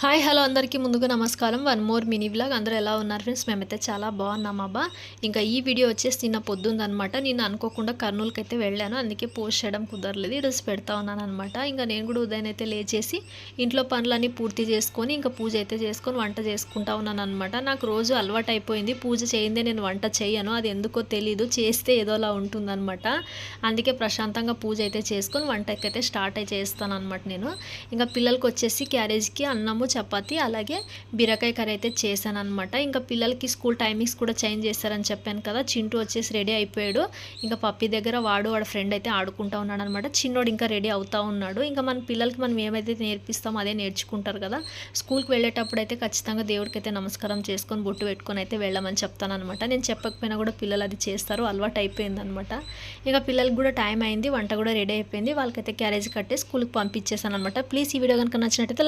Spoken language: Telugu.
హాయ్ హలో అందరికీ ముందుగా నమస్కారం. వన్ మోర్ మినీ బ్లాగ్ అందరూ ఎలా ఉన్నారు ఫ్రెండ్స్? మేమైతే చాలా బాగున్నాం అబ్బా. ఇంకా ఈ వీడియో వచ్చేసి నిన్న పొద్దుందనమాట నేను అనుకోకుండా కర్నూలుకి అయితే వెళ్ళాను. అందుకే పోస్ట్ చేయడం కుదరలేదు. ఈరోజు పెడతా ఉన్నాను అనమాట ఇంకా నేను కూడా ఉదయం అయితే లేచేసి ఇంట్లో పనులన్నీ పూర్తి చేసుకొని ఇంకా పూజ అయితే చేసుకొని వంట చేసుకుంటా ఉన్నాను అనమాట నాకు రోజు అలవాటు అయిపోయింది పూజ చేయిందే నేను వంట చేయను. అది ఎందుకో తెలీదు. చేస్తే ఏదోలా ఉంటుందన్నమాట. అందుకే ప్రశాంతంగా పూజ అయితే చేసుకొని వంటకైతే స్టార్ట్ అయితే చేస్తాను అనమాట నేను. ఇంకా పిల్లలకి వచ్చేసి క్యారేజ్కి అన్నము చపాతి అలాగే బీరకాయ కర్రీ అయితే చేశాను అనమాట ఇంకా పిల్లలకి స్కూల్ టైమింగ్స్ కూడా చేంజ్ చేస్తారని చెప్పాను కదా చింటూ వచ్చేసి రెడీ అయిపోయాడు. ఇంకా పప్పి దగ్గర వాడు వాడు ఫ్రెండ్ అయితే ఆడుకుంటా ఉన్నాడు అనమాట చిన్నోడు ఇంకా రెడీ అవుతా ఉన్నాడు. ఇంకా మన పిల్లలకి మనం ఏమైతే నేర్పిస్తామో అదే నేర్చుకుంటారు కదా. స్కూల్కి వెళ్ళేటప్పుడు అయితే ఖచ్చితంగా దేవుడికి అయితే నమస్కారం చేసుకొని బొట్టు పెట్టుకొని అయితే వెళ్ళమని చెప్తాను అనమాట నేను చెప్పకపోయినా కూడా పిల్లలు అది చేస్తారు అలవాటు అయిపోయింది అనమాట ఇక పిల్లలకి కూడా టైం అయింది వంట కూడా రెడీ అయిపోయింది. వాళ్ళకైతే క్యారేజ్ కట్టే స్కూల్కి పంపించేసాను అనమాట ప్లీజ్ ఈ వీడియో కనుక నచ్చినట్టయితే